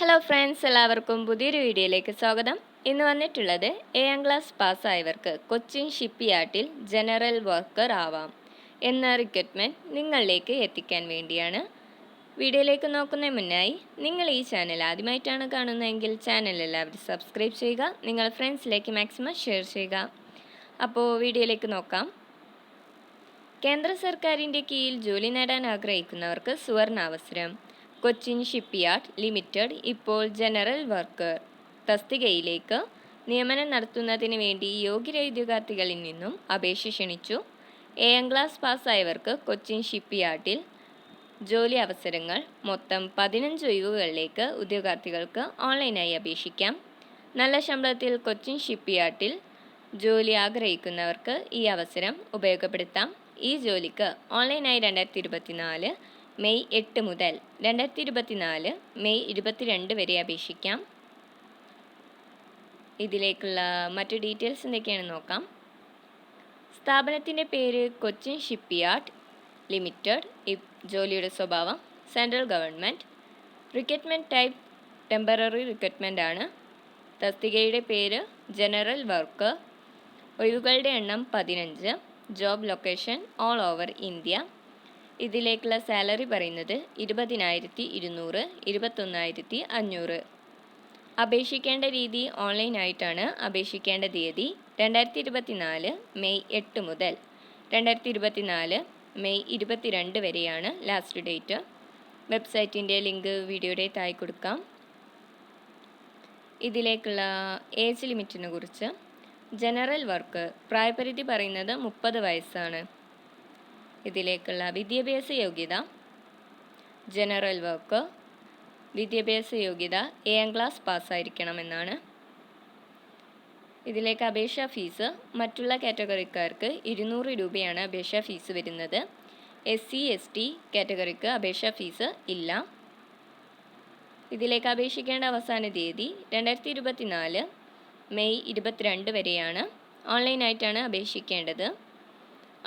Hello friends എല്ലാവർക്കും പുതിയൊരു വീഡിയോയിലേക്ക് സ്വാഗതം. ഇന്ന് വന്നിട്ടുള്ളത് ഏഴാം ക്ലാസ് പാസ്സായവർക്ക് കൊച്ചിൻ ഷിപ്പ്യാർഡിൽ ജനറൽ വർക്കർ ആവാം എന്ന റിക്വറ്റ്മെന്റ് നിങ്ങളിലേക്ക് എത്തിക്കാൻ വേണ്ടിയാണ്. വീഡിയോയിലേക്ക് നോക്കുന്നതിന് മുന്നായി നിങ്ങൾ ഈ ചാനൽ ആദ്യമായിട്ടാണ് കാണുന്നതെങ്കിൽ ചാനൽ എല്ലാവരും സബ്സ്ക്രൈബ് ചെയ്യുക നിങ്ങൾ ഫ്രണ്ട്സിലേക്ക് മാക്സിമം ഷെയർ ചെയ്യുക. അപ്പോൾ വീഡിയോയിലേക്ക് നോക്കാം. കേന്ദ്ര സർക്കാരിന്റെ കീഴിൽ ജോലി നേടാൻ ആഗ്രഹിക്കുന്നവർക്ക് സുവർണാവസരം കൊച്ചിൻ ഷിപ്പ്യാർഡ് ലിമിറ്റഡ് ഇപ്പോൾ ജനറൽ വർക്കർ. തസ്തികയിലേക്ക് നിയമനം നടത്തുന്നതിന് വേണ്ടി യോഗ്യരായ ഉദ്യോഗാർത്ഥികളിൽ നിന്നും അപേക്ഷ ക്ഷണിച്ചു. ഏഴാം ക്ലാസ് പാസ്സായവർക്ക് കൊച്ചിൻ ഷിപ്പ്യാർഡിൽ ജോലി അവസരങ്ങൾ മൊത്തം പതിനഞ്ച് ഒഴിവുകളിലേക്ക് ഉദ്യോഗാർത്ഥികൾക്ക് ഓൺലൈനായി അപേക്ഷിക്കാം. നല്ല ശമ്പളത്തിൽ കൊച്ചിൻ ഷിപ്പ്യാർഡിൽ ജോലി ആഗ്രഹിക്കുന്നവർക്ക് ഈ അവസരം ഉപയോഗപ്പെടുത്താം. ഈ ജോലിക്ക് ഓൺലൈനായി രണ്ടായിരത്തി ഇരുപത്തിനാല് മെയ് എട്ട് മുതൽ രണ്ടായിരത്തി ഇരുപത്തിനാല് മെയ് ഇരുപത്തിരണ്ട് വരെ അപേക്ഷിക്കാം. ഇതിലേക്കുള്ള മറ്റ് ഡീറ്റെയിൽസ് എന്തൊക്കെയാണെന്ന് നോക്കാം. സ്ഥാപനത്തിന്റെ പേര് കൊച്ചിൻ ഷിപ്പ്യാർഡ് ലിമിറ്റഡ് ജോലിയുടെ സ്വഭാവം central government recruitment type temporary recruitment ആണ്. തസ്തികയുടെ പേര് ജനറൽ വർക്ക് ഒഴിവുകളുടെ എണ്ണം പതിനഞ്ച് job location all over India ഇതിലേക്കുള്ള സാലറി പറയുന്നത് ഇരുപതിനായിരത്തി ഇരുന്നൂറ് ഇരുപത്തൊന്നായിരത്തി അഞ്ഞൂറ് അപേക്ഷിക്കേണ്ട രീതി ഓൺലൈനായിട്ടാണ് അപേക്ഷിക്കേണ്ട തീയതി രണ്ടായിരത്തി ഇരുപത്തിനാല് മെയ് എട്ട് മുതൽ രണ്ടായിരത്തി ഇരുപത്തിനാല് മെയ് ഇരുപത്തിരണ്ട് വരെയാണ് ലാസ്റ്റ് ഡേറ്റ്. വെബ്സൈറ്റിന്റെ ലിങ്ക് വീഡിയോയുടെ താഴെ കൊടുക്കാം. ഇതിലേക്കുള്ള ഏജ് ലിമിറ്റിനെ കുറിച്ച് ജനറൽ വർക്ക് പ്രായപരിധി പറയുന്നത് മുപ്പത് വയസ്സാണ്. ഇതിലേക്കുള്ള വിദ്യാഭ്യാസ യോഗ്യത ജനറൽ വർക്ക് വിദ്യാഭ്യാസ യോഗ്യത ഏഴാം ക്ലാസ് പാസ്സായിരിക്കണമെന്നാണ് ഇതിലേക്ക് അപേക്ഷാ ഫീസ് മറ്റുള്ള കാറ്റഗറിക്കാർക്ക് ഇരുന്നൂറ് രൂപയാണ് അപേക്ഷാ ഫീസ് വരുന്നത്. എസ് സി എസ് ടി കാറ്റഗറിക്ക് അപേക്ഷാ ഫീസ് ഇല്ല. ഇതിലേക്ക് അപേക്ഷിക്കേണ്ട അവസാന തീയതി രണ്ടായിരത്തി ഇരുപത്തിനാല് മെയ് ഇരുപത്തിരണ്ട് വരെയാണ്. ഓൺലൈനായിട്ടാണ് അപേക്ഷിക്കേണ്ടത്.